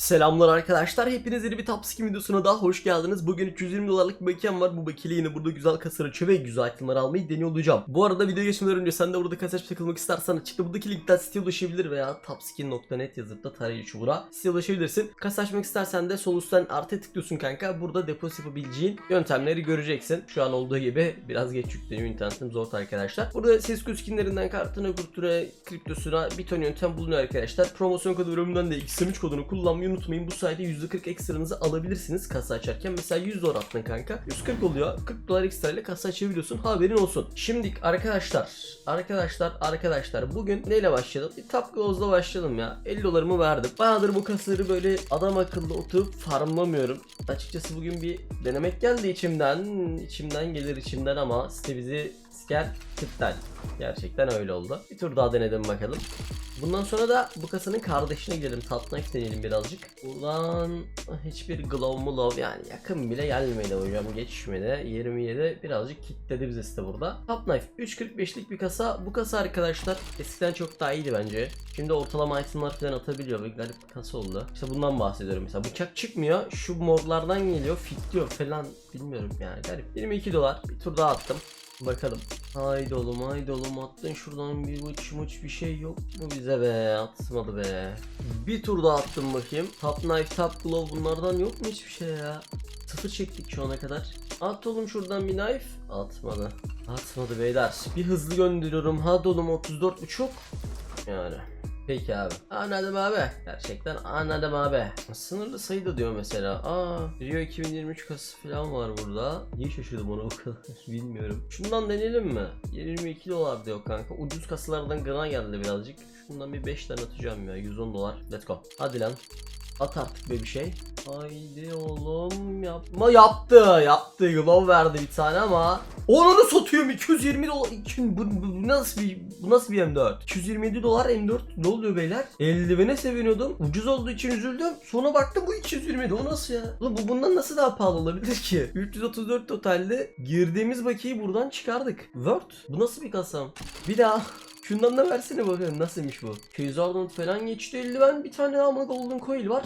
Selamlar arkadaşlar. Hepiniz yeni bir Top Skin videosuna daha hoş geldiniz. Bugün 320 dolarlık bir bakiyem var. Bu bakiyle yine burada güzel kasar açıyor ve güzel itemler almayı deniyor olacağım. Bu arada video geçmeden önce sen de burada kasa açıp takılmak istersen açıkta buradaki linkten siteye ulaşabilir veya topskin.net yazıp da tarayıcı çubuğa siteye ulaşabilirsin. Kasa açmak istersen de sol üstten artı tıklıyorsun kanka. Burada depozit yapabileceğin yöntemleri göreceksin. Şu an olduğu gibi biraz geç yükleniyor internetim zor arkadaşlar. Burada Cisco skinlerinden kartına, kurtura, kriptosuna bir ton yöntem bulunuyor arkadaşlar. Promosyon kodu bölümünden de XM3 kodunu kullanmayı unutmayın. Bu sayede %40 ekstranızı alabilirsiniz kasa açarken. Mesela 100 dolar attın kanka. 140 oluyor. 40 dolar ekstra ile kasa açabiliyorsun. Haberin olsun. Şimdi arkadaşlar, arkadaşlar, arkadaşlar bugün neyle başlayalım? Bir Top Glows'la başlayalım ya. 50 dolarımı verdim. Bayağıdır bu kasaları böyle adam akıllı oturup farmlamıyorum. Açıkçası bugün bir denemek geldi içimden. İçimden gelir içimden ama site bizi siker tıptan. Gerçekten öyle oldu. Bir tur daha denedim bakalım. Bundan sonra da bu kasanın kardeşine gidelim. Knife deneyelim birazcık. Ulan hiçbir glow mu love yani yakın bile gelmedi hocam geçmedi. 27 birazcık kitledi bize site burada. Top Knife 3.45'lik bir kasa. Bu kasa arkadaşlar eskiden çok daha iyiydi bence. Şimdi ortalama itemlar falan atabiliyor ve garip bir kasa oldu. İşte bundan bahsediyorum mesela. Bıçak çıkmıyor. Şu morlardan geliyor. Fitliyor falan bilmiyorum yani garip. 22 dolar. Bir tur daha attım. Bakalım. Haydi oğlum haydi oğlum attın şuradan bir uç muç bir şey yok mu bize be atmadı be. Bir tur daha attım bakayım. Top knife top glove bunlardan yok mu hiçbir şey ya. Sıfır çektik şu ana kadar. At oğlum şuradan bir knife. Atmadı. Atmadı beyler. Bir hızlı gönderiyorum. Hadi oğlum 34 buçuk. Yani. Peki abi. Anladım abi. Gerçekten anladım abi. Sınırlı sayı da diyor mesela. Aa, Rio 2023 kasası falan var burada. Niye şaşırdım ona o kadar bilmiyorum. Şundan deneyelim mi? 22 dolar diyor kanka. Ucuz kasalardan gına geldi birazcık. Şundan bir 5 tane atacağım ya. 110 dolar. Let's go. Hadi lan. At artık be bir şey. Haydi oğlum yapma yaptı yaptı glove verdi bir tane ama Onunu satıyorum 220 dolar bu, bu, nasıl bir bu nasıl bir M4 227 dolar M4 ne oluyor beyler? Eldivene seviniyordum ucuz olduğu için üzüldüm. Sonra baktım bu 220 o nasıl ya? Ulan bu bundan nasıl daha pahalı olabilir ki? 334 totalde girdiğimiz bakiyi buradan çıkardık. Word bu nasıl bir kasam? Bir daha Şundan da versene bakalım nasılmış bu. Köyzardan falan geçti eldiven bir tane daha ama golden coil var.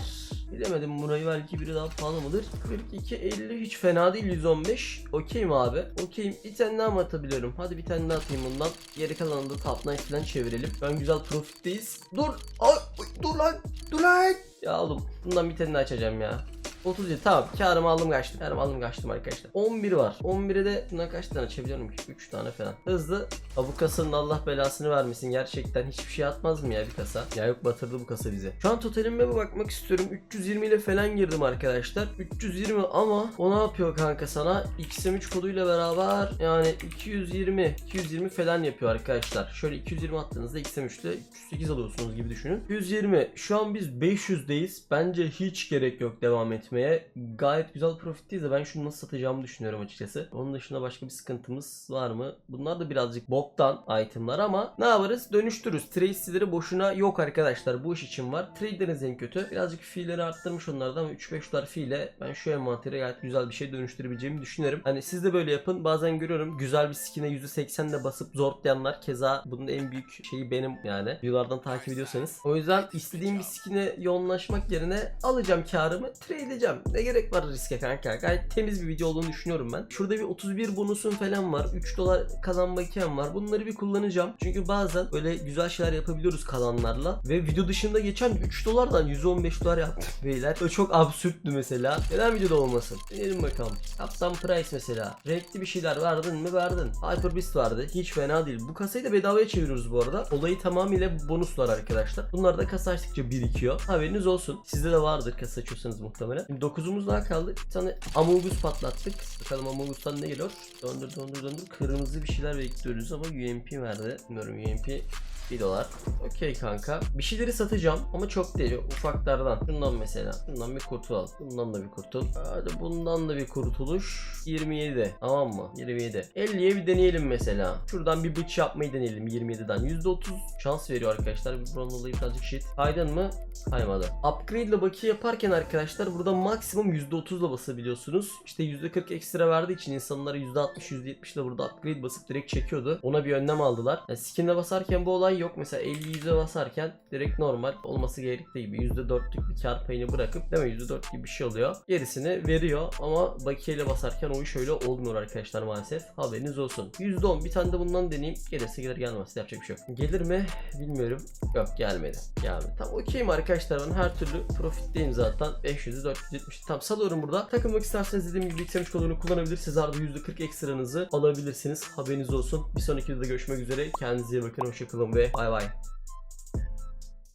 Bilemedim burayı belki biri daha pahalı mıdır? 42 50 hiç fena değil 115. Okeyim abi. Okeyim. Bir tane daha mı atabiliyorum? Hadi bir tane daha atayım bundan. Geri kalanını da top falan çevirelim. Ben güzel profitteyiz. Dur. Ay, dur lan. Dur lan. Ya oğlum bundan bir tane daha açacağım ya. 37 tamam karımı aldım kaçtım. Karımı aldım kaçtım arkadaşlar. 11 var. 11'e de bundan kaç tane açabiliyorum ki? 3 tane falan. Hızlı. Ha, bu kasanın Allah belasını vermesin. Gerçekten hiçbir şey atmaz mı ya bir kasa? Ya yok batırdı bu kasa bize. Şu an totalime bir bakmak istiyorum. 320 ile falan girdim arkadaşlar. 320 ama o ne yapıyor kanka sana? XM3 koduyla beraber yani 220 220 falan yapıyor arkadaşlar. Şöyle 220 attığınızda XM3 ile 308 alıyorsunuz gibi düşünün. 120 şu an biz 500'deyiz. Bence hiç gerek yok devam etmeye. Gayet güzel profitteyiz de ben şunu nasıl satacağımı düşünüyorum açıkçası. Onun dışında başka bir sıkıntımız var mı? Bunlar da birazcık boktan itemlar ama ne yaparız? Dönüştürürüz. Trade siteleri boşuna yok arkadaşlar. Bu iş için var. Trade'leriniz en kötü. Birazcık fiilleri arttırmış onlardan ama 3-5 dolar fiile ben şu envanteri gayet güzel bir şey dönüştürebileceğimi düşünüyorum. Hani siz de böyle yapın. Bazen görüyorum güzel bir skine %80 de basıp zorlayanlar. Keza bunun en büyük şeyi benim yani. Videolardan takip ediyorsanız. O yüzden istediğim bir skine yoğunlaşmak yerine alacağım karımı trade edeceğim. Ne gerek var riske kanka? Gayet temiz bir video olduğunu düşünüyorum ben. Şurada bir 31 bonusum falan var. 3 dolar kazanma hikayem var. Bunları bir kullanacağım. Çünkü bazen böyle güzel şeyler yapabiliyoruz kalanlarla. Ve video dışında geçen 3 dolardan 115 dolar yaptım beyler. O çok absürttü mesela. Neden videoda olmasın? Deneyelim bakalım. Kaptan Price mesela. Renkli bir şeyler verdin mi verdin. Hyper Beast vardı. Hiç fena değil. Bu kasayı da bedavaya çeviriyoruz bu arada. Olayı tamamıyla bonuslar arkadaşlar. Bunlar da kasa açtıkça birikiyor. Haberiniz olsun. Sizde de vardır kasa açıyorsanız muhtemelen. Şimdi 9'umuz daha kaldı. Bir tane Amogus patlattık. Bakalım Amogus'tan ne geliyor? Döndür döndür döndür. Kırmızı bir şeyler bekliyoruz ama UMP verdi. Bilmiyorum UMP 1 dolar. Okey kanka. Bir şeyleri satacağım ama çok değil. Ufaklardan. Şundan mesela. Şundan bir kurtulalım. Bundan da bir kurtul. Hadi bundan da bir kurtuluş. 27. Tamam mı? 27. 50'ye bir deneyelim mesela. Şuradan bir bıç yapmayı deneyelim 27'den. %30 şans veriyor arkadaşlar. Buranın olayı birazcık shit. Kaydın mı? Kaymadı. Upgrade ile bakiye yaparken arkadaşlar burada maksimum %30 ile basabiliyorsunuz. İşte %40 ekstra verdiği için insanlara %60 %70 ile burada upgrade basıp direkt çekiyordu. Ona bir önlem aldılar. Yani skin'e basarken bu olay yok. Mesela 50 yüze basarken direkt normal olması gerektiği gibi %4'lük bir kar payını bırakıp değil mi %4 gibi bir şey oluyor. Gerisini veriyor ama bakiyeyle basarken o iş öyle olmuyor arkadaşlar maalesef. Haberiniz olsun. %10 bir tane de bundan deneyeyim. Gelirse gelir gelmezse yapacak bir şey yok. Gelir mi bilmiyorum. Yok gelmedi. Gelmedi. Tamam okeyim arkadaşlar ben her türlü profitteyim zaten. 500'ü 470. Tamam salıyorum burada. Takılmak isterseniz dediğim gibi yükselmiş kodunu kullanabilir. Siz arada %40 ekstranızı alabilirsiniz. Haberiniz olsun. Bir sonraki videoda görüşmek üzere. Kendinize iyi bakın. Hoşçakalın ve bay bay.